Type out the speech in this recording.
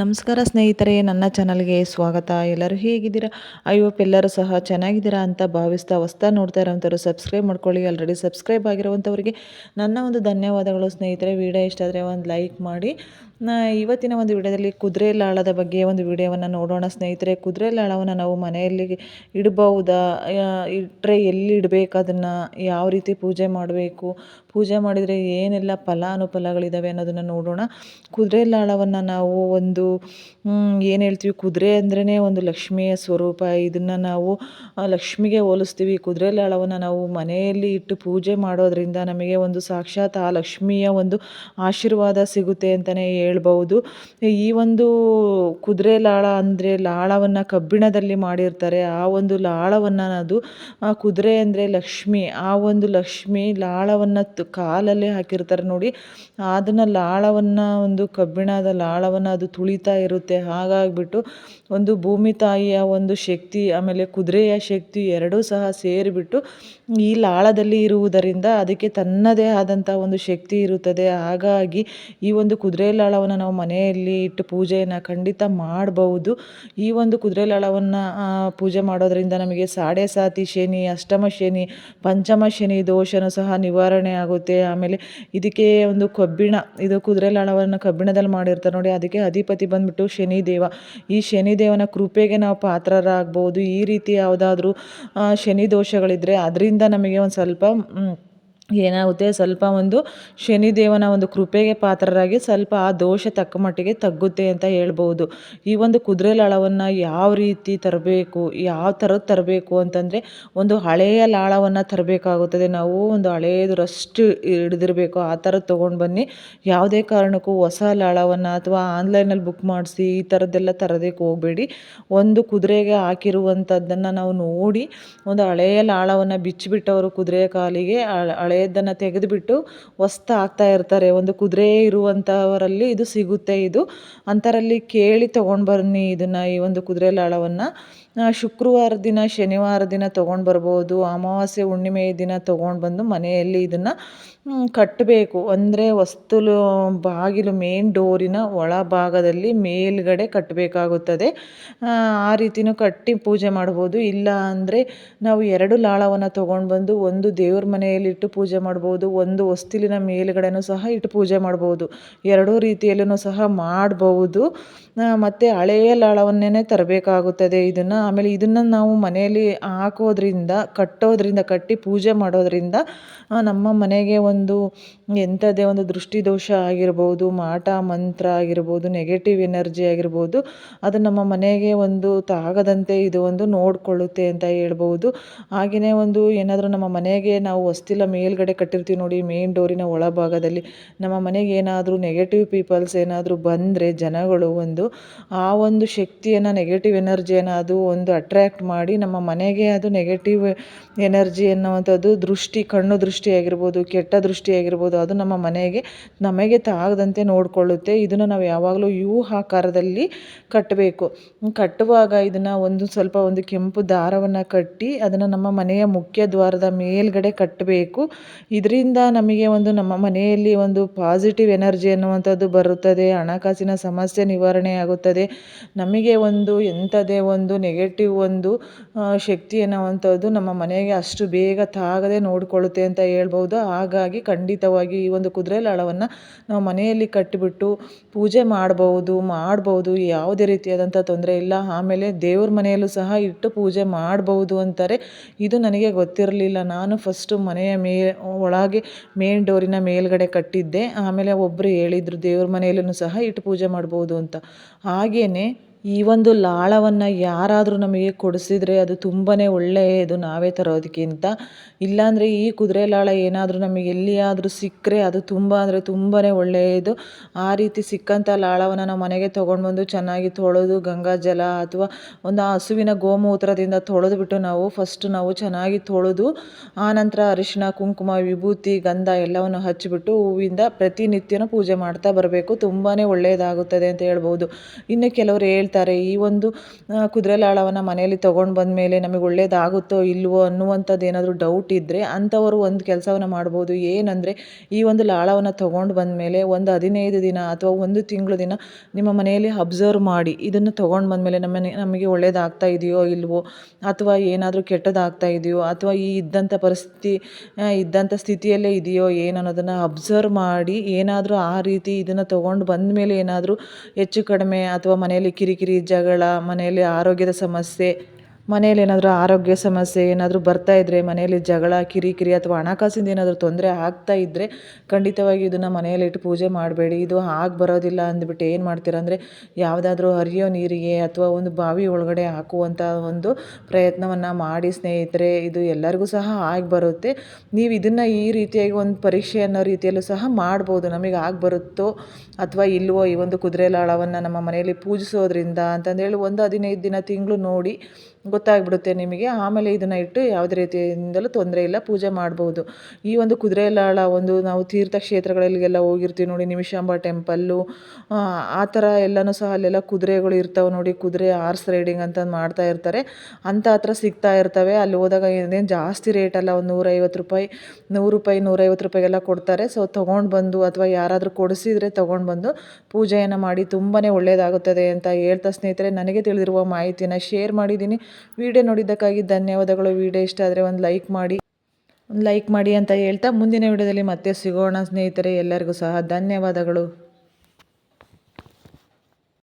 ನಮಸ್ಕಾರ ಸ್ನೇಹಿತರೆ, ನನ್ನ ಚಾನಲ್ಗೆ ಸ್ವಾಗತ. ಎಲ್ಲರೂ ಹೇಗಿದ್ದೀರಾ? ಐ ಹೋಪ್ ಎಲ್ಲರೂ ಸಹ ಚೆನ್ನಾಗಿದ್ದೀರಾ ಅಂತ ಭಾವಿಸ್ತಾ ಹೊಸ್ತಾ ನೋಡ್ತಾ ಇರೋಂಥವ್ರು ಸಬ್ಸ್ಕ್ರೈಬ್ ಮಾಡ್ಕೊಳ್ಳಿ. ಆಲ್ರೆಡಿ ಸಬ್ಸ್ಕ್ರೈಬ್ ಆಗಿರುವಂಥವ್ರಿಗೆ ನನ್ನ ಒಂದು ಧನ್ಯವಾದಗಳು ಸ್ನೇಹಿತರೆ. ವಿಡಿಯೋ ಇಷ್ಟ ಆದರೆ ಒಂದು ಲೈಕ್ ಮಾಡಿ. ನಾ ಇವತ್ತಿನ ಒಂದು ವಿಡಿಯೋದಲ್ಲಿ ಕುದುರೆ ಲಾಳದ ಬಗ್ಗೆ ಒಂದು ವಿಡಿಯೋವನ್ನು ನೋಡೋಣ ಸ್ನೇಹಿತರೆ. ಕುದುರೆ ಲಾಳವನ್ನು ನಾವು ಮನೆಯಲ್ಲಿ ಇಡಬಹುದಾ? ಇಟ್ಟರೆ ಎಲ್ಲಿ ಇಡಬೇಕು? ಅದನ್ನು ಯಾವ ರೀತಿ ಪೂಜೆ ಮಾಡಬೇಕು? ಪೂಜೆ ಮಾಡಿದರೆ ಏನೆಲ್ಲ ಫಲಾನುಫಲಗಳಿದ್ದಾವೆ ಅನ್ನೋದನ್ನು ನೋಡೋಣ. ಕುದುರೆ ಲಾಳವನ್ನು ನಾವು ಒಂದು ಏನು ಹೇಳ್ತೀವಿ? ಕುದುರೆ ಅಂದ್ರೇ ಒಂದು ಲಕ್ಷ್ಮಿಯ ಸ್ವರೂಪ. ಇದನ್ನು ನಾವು ಲಕ್ಷ್ಮಿಗೆ ಹೋಲಿಸ್ತೀವಿ. ಕುದುರೆ ಲಾಳವನ್ನು ನಾವು ಮನೆಯಲ್ಲಿ ಇಟ್ಟು ಪೂಜೆ ಮಾಡೋದ್ರಿಂದ ನಮಗೆ ಒಂದು ಸಾಕ್ಷಾತ್ ಆ ಲಕ್ಷ್ಮಿಯ ಒಂದು ಆಶೀರ್ವಾದ ಸಿಗುತ್ತೆ ಅಂತಲೇ ಹೇಳ್ಬೋದು ಈ ಒಂದು ಕುದುರೆ ಲಾಳ ಅಂದರೆ ಲಾಳವನ್ನು ಕಬ್ಬಿಣದಲ್ಲಿ ಮಾಡಿರ್ತಾರೆ. ಆ ಒಂದು ಲಾಳವನ್ನು ಅದು ಕುದುರೆ ಅಂದರೆ ಲಕ್ಷ್ಮಿ, ಆ ಒಂದು ಲಕ್ಷ್ಮಿ ಲಾಳವನ್ನು ಕಾಲಲ್ಲೇ ಹಾಕಿರ್ತಾರೆ ನೋಡಿ. ಅದನ್ನು ಲಾಳವನ್ನು ಒಂದು ಕಬ್ಬಿಣದ ಲಾಳವನ್ನು ಅದು ತುಳಿತಾ ಇರುತ್ತೆ. ಹಾಗಾಗಿಬಿಟ್ಟು ಒಂದು ಭೂಮಿ ತಾಯಿಯ ಒಂದು ಶಕ್ತಿ, ಆಮೇಲೆ ಕುದುರೆಯ ಶಕ್ತಿ ಎರಡೂ ಸಹ ಸೇರಿಬಿಟ್ಟು ಈ ಲಾಳದಲ್ಲಿ ಇರುವುದರಿಂದ ಅದಕ್ಕೆ ತನ್ನದೇ ಆದಂಥ ಒಂದು ಶಕ್ತಿ ಇರುತ್ತದೆ. ಹಾಗಾಗಿ ಈ ಒಂದು ಕುದುರೆ ಲಾಳವನ್ನು ನಾವು ಮನೆಯಲ್ಲಿ ಇಟ್ಟು ಪೂಜೆಯನ್ನು ಖಂಡಿತ ಮಾಡಬಹುದು. ಈ ಒಂದು ಕುದುರೆ ಲಾಳವನ್ನು ಪೂಜೆ ಮಾಡೋದರಿಂದ ನಮಗೆ ಸಾಡೆ ಸಾತಿ ಶನಿ, ಅಷ್ಟಮ ಶನಿ, ಪಂಚಮ ಶನಿ ದೋಷನೂ ಸಹ ನಿವಾರಣೆ ಆಗುತ್ತೆ. ಆಮೇಲೆ ಇದಕ್ಕೆ ಒಂದು ಕಬ್ಬಿಣ, ಇದು ಕುದುರೆ ಲಾಳವನ್ನು ಕಬ್ಬಿಣದಲ್ಲಿ ಮಾಡಿರ್ತಾರೆ ನೋಡಿ, ಅದಕ್ಕೆ ಅಧಿಪತಿ ಬಂದ್ಬಿಟ್ಟು ಶನಿದೇವ. ಈ ಶನಿದೇವನ ಕೃಪೆಗೆ ನಾವು ಪಾತ್ರರಾಗ್ಬೋದು. ಈ ರೀತಿ ಯಾವುದಾದ್ರೂ ಶನಿ ದೋಷಗಳಿದ್ದರೆ ಅದರಿಂದ ನಮಗೆ ಒಂದು ಸ್ವಲ್ಪ ಏನಾಗುತ್ತೆ? ಸ್ವಲ್ಪ ಒಂದು ಶನಿದೇವನ ಒಂದು ಕೃಪೆಗೆ ಪಾತ್ರರಾಗಿ ಸ್ವಲ್ಪ ಆ ದೋಷ ತಕ್ಕ ಮಟ್ಟಿಗೆ ತಗ್ಗುತ್ತೆ ಅಂತ ಹೇಳ್ಬೋದು. ಈ ಒಂದು ಕುದುರೆ ಲಾಳವನ್ನು ಯಾವ ರೀತಿ ತರಬೇಕು? ಯಾವ ಥರದ್ದು ತರಬೇಕು ಅಂತಂದರೆ ಒಂದು ಹಳೆಯ ಲಾಳವನ್ನು ತರಬೇಕಾಗುತ್ತದೆ. ನಾವು ಒಂದು ಹಳೆಯದು ರಸ್ಟ್ ಹಿಡಿದಿರಬೇಕು. ಆ ಥರದ್ದು ತೊಗೊಂಡು ಬನ್ನಿ. ಯಾವುದೇ ಕಾರಣಕ್ಕೂ ಹೊಸ ಲಾಳವನ್ನು ಅಥವಾ ಆನ್ಲೈನಲ್ಲಿ ಬುಕ್ ಮಾಡಿಸಿ ಈ ಥರದ್ದೆಲ್ಲ ತರೋದಕ್ಕೆ ಹೋಗಬೇಡಿ. ಒಂದು ಕುದುರೆಗೆ ಹಾಕಿರುವಂಥದ್ದನ್ನು ನಾವು ನೋಡಿ ಒಂದು ಹಳೆಯ ಲಾಳವನ್ನು ಬಿಚ್ಚಿಬಿಟ್ಟವರು ಕುದುರೆ ಕಾಲಿಗೆ ಹಳೆ ಹಳೆಯದನ್ನು ತೆಗೆದುಬಿಟ್ಟು ಹೊಸ್ತ ಆಗ್ತಾ ಇರ್ತಾರೆ. ಒಂದು ಕುದುರೆ ಇರುವಂಥವರಲ್ಲಿ ಇದು ಸಿಗುತ್ತೆ ಇದು. ಅಂಥರಲ್ಲಿ ಕೇಳಿ ತೊಗೊಂಡು ಬನ್ನಿ ಇದನ್ನು ಈ ಒಂದು ಕುದುರೆ ಲಾಳವನ್ನು. ಶುಕ್ರವಾರ ದಿನ, ಶನಿವಾರ ದಿನ ತೊಗೊಂಡು ಬರ್ಬೋದು. ಅಮಾವಾಸ್ಯೆ ಹುಣ್ಣಿಮೆ ದಿನ ತೊಗೊಂಡು ಬಂದು ಮನೆಯಲ್ಲಿ ಇದನ್ನು ಕಟ್ಟಬೇಕು ಅಂದರೆ ವಸ್ತುಲು, ಬಾಗಿಲು ಮೇನ್ ಡೋರಿನ ಒಳಭಾಗದಲ್ಲಿ ಮೇಲುಗಡೆ ಕಟ್ಟಬೇಕಾಗುತ್ತದೆ ಆ ರೀತಿಯೂ ಕಟ್ಟಿ ಪೂಜೆ ಮಾಡ್ಬೋದು. ಇಲ್ಲ ಅಂದರೆ ನಾವು ಎರಡು ಲಾಳವನ್ನು ತೊಗೊಂಡು ಬಂದು ಒಂದು ದೇವ್ರ ಮನೆಯಲ್ಲಿಟ್ಟು ಪೂಜೆ ಮಾಡ್ಬೋದು. ಒಂದು ಹೊಸ್ತಿಲಿನ ಮೇಲುಗಡೆನೂ ಸಹ ಇಟ್ಟು ಪೂಜೆ ಮಾಡ್ಬೋದು. ಎರಡೂ ರೀತಿಯಲ್ಲೂ ಸಹ ಮಾಡಬಹುದು ಮತ್ತು ಹಳೆಯ ಲಾಳವನ್ನೇ ತರಬೇಕಾಗುತ್ತದೆ ಇದನ್ನು. ಆಮೇಲೆ ಇದನ್ನು ನಾವು ಮನೆಯಲ್ಲಿ ಹಾಕೋದ್ರಿಂದ, ಕಟ್ಟೋದ್ರಿಂದ, ಕಟ್ಟಿ ಪೂಜೆ ಮಾಡೋದ್ರಿಂದ ನಮ್ಮ ಮನೆಗೆ ಒಂದು ಎಂಥದೇ ಒಂದು ದೃಷ್ಟಿ ದೋಷ ಆಗಿರ್ಬೋದು, ಮಾಟ, ಮಂತ್ರ ಆಗಿರ್ಬೋದು ನೆಗೆಟಿವ್ ಎನರ್ಜಿ ಆಗಿರ್ಬೋದು, ಅದು ನಮ್ಮ ಮನೆಗೆ ಒಂದು ತಾಗದಂತೆ ಇದು ಒಂದು ನೋಡಿಕೊಳ್ಳುತ್ತೆ ಅಂತ ಹೇಳ್ಬೋದು. ಹಾಗೆಯೇ ಒಂದು ಏನಾದರೂ ನಮ್ಮ ಮನೆಗೆ ನಾವು ಹೊಸ್ತಿಲ ಮೇಲ್ಗಡೆ ಕಟ್ಟಿರ್ತೀವಿ ನೋಡಿ ಮೇನ್ ಡೋರಿನ ಒಳಭಾಗದಲ್ಲಿ, ನಮ್ಮ ಮನೆಗೆ ಏನಾದರೂ ನೆಗೆಟಿವ್ ಪೀಪಲ್ಸ್ ಏನಾದರೂ ಬಂದರೆ, ಜನಗಳು ಒಂದು ಆ ಒಂದು ಶಕ್ತಿಯನ್ನು ನೆಗೆಟಿವ್ ಎನರ್ಜಿಯನ್ನು ಅದು ಒಂದು ಅಟ್ರ್ಯಾಕ್ಟ್ ಮಾಡಿ ನಮ್ಮ ಮನೆಗೆ ಅದು ನೆಗೆಟಿವ್ ಎನರ್ಜಿ ಅನ್ನುವಂಥದ್ದು ದೃಷ್ಟಿ, ಕಣ್ಣು ದೃಷ್ಟಿ ಆಗಿರ್ಬೋದು, ಕೆಟ್ಟ ದೃಷ್ಟಿ ಆಗಿರ್ಬೋದು ಅದು ನಮ್ಮ ಮನೆಗೆ ನಮಗೆ ತಾಗದಂತೆ ನೋಡಿಕೊಳ್ಳುತ್ತೆ. ಇದನ್ನು ನಾವು ಯಾವಾಗಲೂ ಯೂ ಆಕಾರದಲ್ಲಿ ಕಟ್ಟಬೇಕು. ಕಟ್ಟುವಾಗ ಇದನ್ನು ಒಂದು ಸ್ವಲ್ಪ ಒಂದು ಕೆಂಪು ದಾರವನ್ನು ಕಟ್ಟಿ ಅದನ್ನು ನಮ್ಮ ಮನೆಯ ಮುಖ್ಯ ದ್ವಾರದ ಮೇಲ್ಗಡೆ ಕಟ್ಟಬೇಕು. ಇದರಿಂದ ನಮಗೆ ಒಂದು ನಮ್ಮ ಮನೆಯಲ್ಲಿ ಒಂದು ಪಾಸಿಟಿವ್ ಎನರ್ಜಿ ಅನ್ನುವಂಥದ್ದು ಬರುತ್ತದೆ. ಹಣಕಾಸಿನ ಸಮಸ್ಯೆ ನಿವಾರಣೆ ಆಗುತ್ತದೆ. ನಮಗೆ ಒಂದು ಎಂಥದೇ ಒಂದು ನೆಗೆಟಿವ್ ಒಂದು ಶಕ್ತಿ ಅನ್ನುವಂಥದ್ದು ನಮ್ಮ ಮನೆಗೆ ಅಷ್ಟು ಬೇಗ ತಾಗದೆ ನೋಡಿಕೊಳ್ಳುತ್ತೆ ಅಂತ ಹೇಳ್ಬೋದು. ಹಾಗಾಗಿ ಖಂಡಿತವಾಗಿ ಈ ಒಂದು ಕುದುರೆ ಲಾಳವನ್ನು ನಾವು ಮನೆಯಲ್ಲಿ ಕಟ್ಟಿಬಿಟ್ಟು ಪೂಜೆ ಮಾಡಬಹುದು ಮಾಡ್ಬೋದು, ಯಾವುದೇ ರೀತಿಯಾದಂಥ ತೊಂದರೆ ಇಲ್ಲ. ಆಮೇಲೆ ದೇವ್ರ ಮನೆಯಲ್ಲೂ ಸಹ ಇಟ್ಟು ಪೂಜೆ ಮಾಡ್ಬೋದು ಅಂತಾರೆ. ಇದು ನನಗೆ ಗೊತ್ತಿರಲಿಲ್ಲ. ನಾನು ಫಸ್ಟು ಮನೆಯ ಮೇ, ಒಳಗೆ ಮೇನ್ ಡೋರಿನ ಮೇಲ್ಗಡೆ ಕಟ್ಟಿದ್ದೆ. ಆಮೇಲೆ ಒಬ್ಬರು ಹೇಳಿದರು, ದೇವ್ರ ಮನೆಯಲ್ಲೂ ಸಹ ಇಟ್ಟು ಪೂಜೆ ಮಾಡ್ಬೋದು ಅಂತ. ಹಾಗೆಯೇ ಈ ಒಂದು ಲಾಳವನ್ನು ಯಾರಾದರೂ ನಮಗೆ ಕೊಡಿಸಿದರೆ ಅದು ತುಂಬಾ ಒಳ್ಳೆಯದು ನಾವೇ ತರೋದಕ್ಕಿಂತ. ಇಲ್ಲಾಂದರೆ ಈ ಕುದುರೆ ಲಾಳ ಏನಾದರೂ ನಮಗೆ ಎಲ್ಲಿಯಾದರೂ ಸಿಕ್ಕರೆ ಅದು ತುಂಬ ಅಂದರೆ ತುಂಬಾ ಒಳ್ಳೆಯದು ಆ ರೀತಿ ಸಿಕ್ಕಂಥ ಲಾಳವನ್ನು ನಾವು ಮನೆಗೆ ತೊಗೊಂಡು ಬಂದು ಚೆನ್ನಾಗಿ ತೊಳೆದು ಗಂಗಾ ಜಲ ಅಥವಾ ಒಂದು ಹಸುವಿನ ಗೋಮೂತ್ರದಿಂದ ತೊಳೆದುಬಿಟ್ಟು ನಾವು ಫಸ್ಟ್ ನಾವು ಚೆನ್ನಾಗಿ ತೊಳೆದು ಆನಂತರ ಅರಿಶಿನ ಕುಂಕುಮ, ವಿಭೂತಿ, ಗಂಧ ಎಲ್ಲವನ್ನು ಹಚ್ಚಿಬಿಟ್ಟು ಹೂವಿಂದ ಪ್ರತಿನಿತ್ಯನೂ ಪೂಜೆ ಮಾಡ್ತಾ ಬರಬೇಕು. ತುಂಬಾ ಒಳ್ಳೆಯದಾಗುತ್ತದೆ ಅಂತ ಹೇಳ್ಬೋದು. ಇನ್ನು ಕೆಲವರು ಹೇಳ್ತಾರೆ ಹೇಳ್ತಾರೆ, ಈ ಒಂದು ಕುದುರೆ ಲಾಳವನ್ನು ಮನೆಯಲ್ಲಿ ತೊಗೊಂಡು ಬಂದಮೇಲೆ ನಮಗೆ ಒಳ್ಳೇದಾಗುತ್ತೋ ಇಲ್ವೋ ಅನ್ನುವಂಥದ್ದು ಏನಾದರೂ ಡೌಟ್ ಇದ್ದರೆ ಅಂಥವರು ಒಂದು ಕೆಲಸವನ್ನು ಮಾಡ್ಬೋದು. ಏನಂದರೆ, ಈ ಒಂದು ಲಾಳವನ್ನು ತೊಗೊಂಡು ಬಂದಮೇಲೆ ಒಂದು ಹದಿನೈದು ದಿನ ಅಥವಾ ಒಂದು ತಿಂಗಳು ದಿನ ನಿಮ್ಮ ಮನೆಯಲ್ಲಿ ಅಬ್ಸರ್ವ್ ಮಾಡಿ, ಇದನ್ನು ತೊಗೊಂಡು ಬಂದಮೇಲೆ ನಮ್ಮನೆ ನಮಗೆ ಒಳ್ಳೇದಾಗ್ತಾ ಇದೆಯೋ ಇಲ್ವೋ ಅಥವಾ ಏನಾದರೂ ಕೆಟ್ಟದಾಗ್ತಾ ಇದೆಯೋ ಅಥವಾ ಈ ಇದ್ದಂಥ ಪರಿಸ್ಥಿತಿ ಇದ್ದಂಥ ಸ್ಥಿತಿಯಲ್ಲೇ ಇದೆಯೋ ಏನು ಅನ್ನೋದನ್ನು ಅಬ್ಸರ್ವ್ ಮಾಡಿ ಏನಾದರೂ ಆ ರೀತಿ ಇದನ್ನು ತೊಗೊಂಡು ಬಂದ ಮೇಲೆ ಏನಾದರೂ ಹೆಚ್ಚು ಕಡಿಮೆ ಅಥವಾ ಮನೆಯಲ್ಲಿ ಕಿರಿಕಿರಿ ಜಗಳ ಮನೆಯಲ್ಲಿ ಆರೋಗ್ಯದ ಸಮಸ್ಯೆ ಮನೇಲಿ ಏನಾದರೂ ಆರೋಗ್ಯ ಸಮಸ್ಯೆ ಏನಾದರೂ ಬರ್ತಾ ಇದ್ದರೆ ಮನೆಯಲ್ಲಿ ಜಗಳ, ಕಿರಿಕಿರಿ ಅಥವಾ ಹಣಕಾಸಿಂದ ಏನಾದರೂ ತೊಂದರೆ ಆಗ್ತಾ ಇದ್ದರೆ ಖಂಡಿತವಾಗಿ ಇದನ್ನು ಮನೆಯಲ್ಲಿಟ್ಟು ಪೂಜೆ ಮಾಡಬೇಡಿ. ಇದು ಆಗಿ ಬರೋದಿಲ್ಲ ಅಂದ್ಬಿಟ್ಟು ಏನು ಮಾಡ್ತೀರ ಅಂದರೆ ಯಾವುದಾದ್ರೂ ಹರಿಯೋ ನೀರಿಗೆ ಅಥವಾ ಒಂದು ಬಾವಿ ಒಳಗಡೆ ಹಾಕುವಂಥ ಒಂದು ಪ್ರಯತ್ನವನ್ನು ಮಾಡಿ ಸ್ನೇಹಿತರೆ. ಇದು ಎಲ್ಲರಿಗೂ ಸಹ ಆಗಿ ಬರುತ್ತೆ. ನೀವು ಇದನ್ನು ಈ ರೀತಿಯಾಗಿ ಒಂದು ಪರೀಕ್ಷೆ ಅನ್ನೋ ರೀತಿಯಲ್ಲೂ ಸಹ ಮಾಡ್ಬೋದು. ನಮಗೆ ಆಗಿ ಬರುತ್ತೋ ಅಥವಾ ಇಲ್ಲವೋ ಈ ಒಂದು ಕುದುರೆ ಲಾಳವನ್ನು ನಮ್ಮ ಮನೆಯಲ್ಲಿ ಪೂಜಿಸೋದ್ರಿಂದ ಅಂತಂದೇಳಿ ಒಂದು ಹದಿನೈದು ದಿನ ತಿಂಗಳು ನೋಡಿ ಗೊತ್ತಾಗ್ಬಿಡುತ್ತೆ ನಿಮಗೆ. ಆಮೇಲೆ ಇದನ್ನು ಇಟ್ಟು ಯಾವುದೇ ರೀತಿಯಿಂದಲೂ ತೊಂದರೆ ಇಲ್ಲ ಪೂಜೆ ಮಾಡ್ಬೋದು. ಈ ಒಂದು ಕುದುರೆ ಲಾಳ ಒಂದು ನಾವು ತೀರ್ಥಕ್ಷೇತ್ರಗಳಲ್ಲಿಗೆಲ್ಲ ಹೋಗಿರ್ತೀವಿ ನೋಡಿ ನಿಮಿಷಾಂಬ ಟೆಂಪಲ್ಲು ಆ, ಥರ ಎಲ್ಲನೂ ಸಹ ಅಲ್ಲೆಲ್ಲ ಕುದುರೆಗಳು ಇರ್ತಾವೆ ನೋಡಿ ಕುದುರೆ ಆರ್ಸ್ ರೈಡಿಂಗ್ ಅಂತ ಮಾಡ್ತಾ ಇರ್ತಾರೆ. ಅಂಥ ಹತ್ರ ಸಿಗ್ತಾ ಇರ್ತವೆ. ಅಲ್ಲಿ ಹೋದಾಗ ಏನೇನು ಜಾಸ್ತಿ ರೇಟ್ ಅಲ್ಲ ಒಂದು ನೂರೈವತ್ತು ರೂಪಾಯಿ ನೂರು ರೂಪಾಯಿ ನೂರೈವತ್ತು ರೂಪಾಯಿಗೆಲ್ಲ ಕೊಡ್ತಾರೆ. ಸೊ ತೊಗೊಂಡು ಬಂದು ಅಥವಾ ಯಾರಾದರೂ ಕೊಡಿಸಿದರೆ ತೊಗೊಂಡು ಬಂದು ಪೂಜೆಯನ್ನು ಮಾಡಿ ತುಂಬಾ ಒಳ್ಳೆಯದಾಗುತ್ತದೆ ಅಂತ ಹೇಳ್ತಾ ಸ್ನೇಹಿತರೆ ನನಗೆ ತಿಳಿದಿರುವ ಮಾಹಿತಿನ ಶೇರ್ ಮಾಡಿದ್ದೀನಿ. ವಿಡಿಯೋ ನೋಡಿದ್ದಕ್ಕಾಗಿ ಧನ್ಯವಾದಗಳು. ವಿಡಿಯೋ ಇಷ್ಟ ಆದರೆ ಒಂದು ಲೈಕ್ ಮಾಡಿ. ಒಂದು ಲೈಕ್ ಮಾಡಿ ಅಂತ ಹೇಳ್ತಾ ಮುಂದಿನ ವಿಡಿಯೋದಲ್ಲಿ ಮತ್ತೆ ಸಿಗೋಣ ಸ್ನೇಹಿತರೆ. ಎಲ್ಲರಿಗೂ ಸಹ ಧನ್ಯವಾದಗಳು.